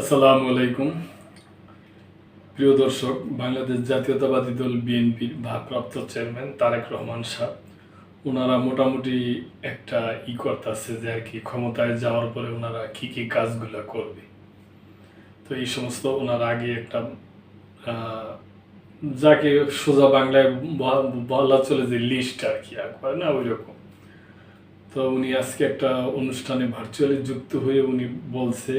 আসসালামু আলাইকুম। প্রিয় দর্শক, বাংলাদেশ জাতীয়তাবাদী দল বিএনপির ভারপ্রাপ্ত চেয়ারম্যান তারেক রহমান সাহ ওনারা মোটামুটি একটা ই করতেছে যে আর কি, ক্ষমতায় যাওয়ার পরে ওনারা কি কি কাজগুলো করবে। তো এই সমস্ত ওনার আগে একটা যাকে সোজা বাংলায় বলা চলে যে লিস্ট আর কি করে না ওই রকম তো উনি আজকে একটা অনুষ্ঠানে ভার্চুয়ালি যুক্ত হয়ে উনি বলছে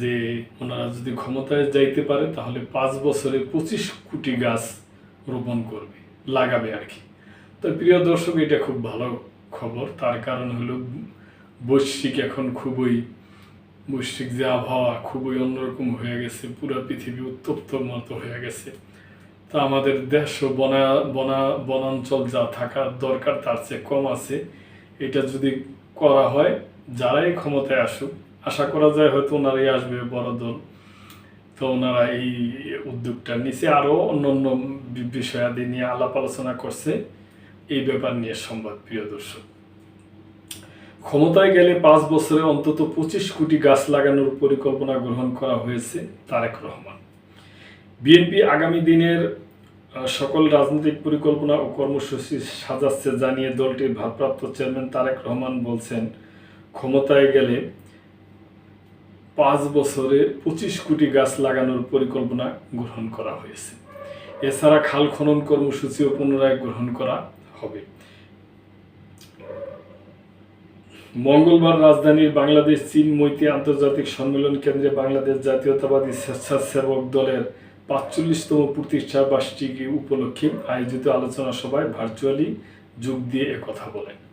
যে ওনারা যদি ক্ষমতায় যাইতে পারে, তাহলে পাঁচ বছরে পঁচিশ কোটি গাছ রোপণ করবে, লাগাবে আর কি। তো প্রিয় দর্শক, এটা খুব ভালো খবর। তার কারণ হলো বৈশ্বিক এখন খুবই, বৈশ্বিক যে আবহাওয়া খুবই অন্যরকম হয়ে গেছে, পুরো পৃথিবী উত্তপ্ত মতো হয়ে গেছে। তা আমাদের দেশ বনা বনা, বনাঞ্চল যা থাকার দরকার, তার চেয়ে কম আছে। এটা যদি করা হয়, যারাই ক্ষমতায় আসুক আশা করা যায় হয়তো ওনারাই আসবে, বড় দল। তো ওনারা এই উদ্যোগটা নিচে আরও অন্য অন্য বিষয়াদি নিয়ে আলাপ আলোচনা করছে। এই ব্যাপার নিয়ে সংবাদ, প্রিয় দর্শক। ক্ষমতায় গেলে পাঁচ বছরে অন্তত পঁচিশ কোটি গাছ লাগানোর পরিকল্পনা গ্রহণ করা হয়েছে তারেক রহমান। বিএনপি আগামী দিনের সকল রাজনৈতিক পরিকল্পনা ও কর্মসূচি সাজাচ্ছে জানিয়ে দলটির ভারপ্রাপ্ত চেয়ারম্যান তারেক রহমান বলছেন, ক্ষমতায় গেলে পাঁচ বছরে পঁচিশ কোটি গাছ লাগানোর পরিকল্পনা গ্রহণ করা হয়েছে। এছাড়া খাল খনন কর্মসূচিও পুনরায় গ্রহণ করা হবে। মঙ্গলবার রাজধানীর বাংলাদেশ, চীন, মৈত্রী আন্তর্জাতিক সম্মেলন কেন্দ্রে বাংলাদেশ জাতীয়তাবাদী স্বেচ্ছাসেবক দলের পাঁচচল্লিশতম প্রতিষ্ঠা বার্ষিকী উপলক্ষে আয়োজিত আলোচনা সভায় ভার্চুয়ালি যোগ দিয়ে একথা বলেন।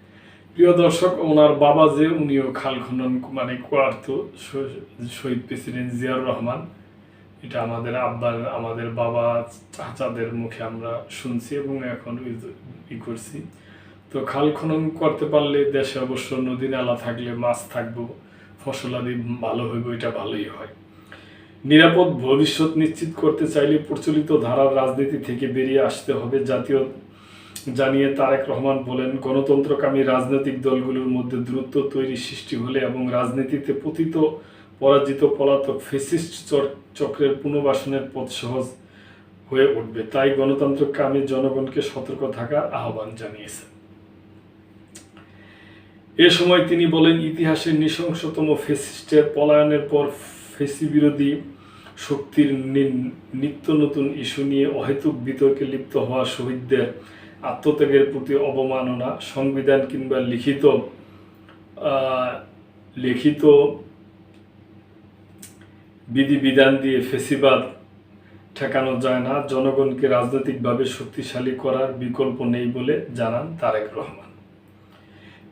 প্রিয় দর্শক, ওনার বাবা যে, উনিও খাল খনন মানে করতো শহীদ প্রেসিডেন্ট জিয়াউর রহমান। এটা আমাদের আব্বার, আমাদের বাবা, চাচাদের মুখে আমরা শুনছি এবং এখন ই করছি। তো খাল খনন করতে পারলে দেশে অবশ্য নদী নালা থাকলে মাছ থাকব ফসলাদি ভালো হইব, এটা ভালোই হয়। নিরাপদ ভবিষ্যৎ নিশ্চিত করতে চাইলে প্রচলিত ধারার রাজনীতি থেকে বেরিয়ে আসতে হবে। জাতীয় জানিয়ে তারেক রহমান বলেন, গণতন্ত্রকামী রাজনৈতিক দলগুলোর মধ্যে দূরত্ব তৈরি সৃষ্টি হলে এবং রাজনীতিতে পতিত, পরাজিত পলাতক ফেসিস্ট চক্রের পুনর্বাসনের পথ সহজ হয়ে উঠবে। তাই গণতন্ত্রকামী জনগণকে সতর্ক থাকার আহ্বান জানিয়েছেন। এ সময় তিনি বলেন, ইতিহাসের নৃশংসতম ফেসিস্টের পলায়নের পর ফেসি বিরোধী শক্তির নিত্য নতুন ইস্যু নিয়ে অহেতুক বিতর্কে লিপ্ত হওয়া শহীদদের আত্মত্যাগের প্রতি অবমাননা, সংবিধান কিংবা লিখিত লিখিত বিধিবিধান দিয়ে ফেসিবাদ ঠেকানো যায় না। জনগণকে রাজনৈতিকভাবে শক্তিশালী করার বিকল্প নেই বলে জানান তারেক রহমান।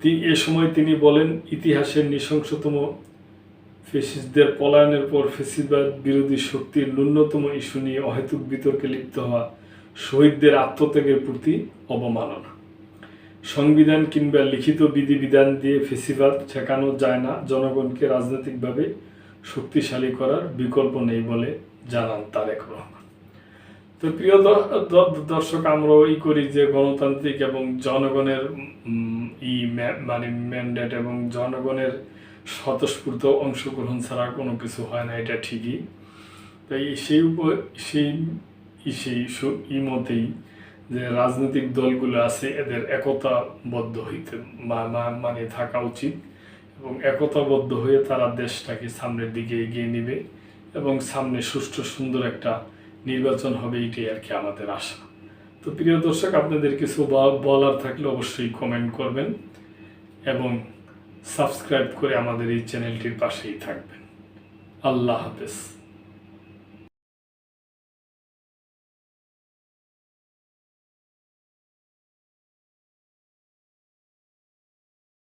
তিনি এ সময় তিনি বলেন, ইতিহাসের নৃশংসতম ফেসিস্টদের পলায়নের পর ফেসিবাদ বিরোধী শক্তির ন্যূনতম ইস্যু নিয়ে অহেতুক বিতর্কে লিপ্ত হওয়া শহীদদের আত্মত্যাগের প্রতি অবমাননা। সংবিধান কিংবা লিখিত বিধিবিধান দিয়ে ফেসিবাদ ঠেকানো যায় না, জনগণকে রাজনৈতিকভাবে শক্তিশালী করার বিকল্প নেই বলে জানান তারেক রহমান। তো প্রিয় দর্শক আমরা ই করি যে গণতান্ত্রিক এবং জনগণের ই মানে ম্যান্ডেট এবং জনগণের স্বতঃস্ফূর্ত অংশগ্রহণ ছাড়া কোনো কিছু হয় না, এটা ঠিকই। তাই সেই সেই সেই ই মতেই যে রাজনৈতিক দলগুলো আছে, এদের একতাবদ্ধ হইতে মানে থাকা উচিত এবং একতাবদ্ধ হয়ে তারা দেশটাকে সামনের দিকে এগিয়ে নেবে এবং সামনে সুষ্ঠু, সুন্দর একটা নির্বাচন হবে, এটাই আর কি আমাদের আশা। তো প্রিয় দর্শক, আপনাদের কিছু বলার থাকলে অবশ্যই কমেন্ট করবেন এবং সাবস্ক্রাইব করে আমাদের এই চ্যানেলটির পাশেই থাকবেন। আল্লাহ হাফেজ।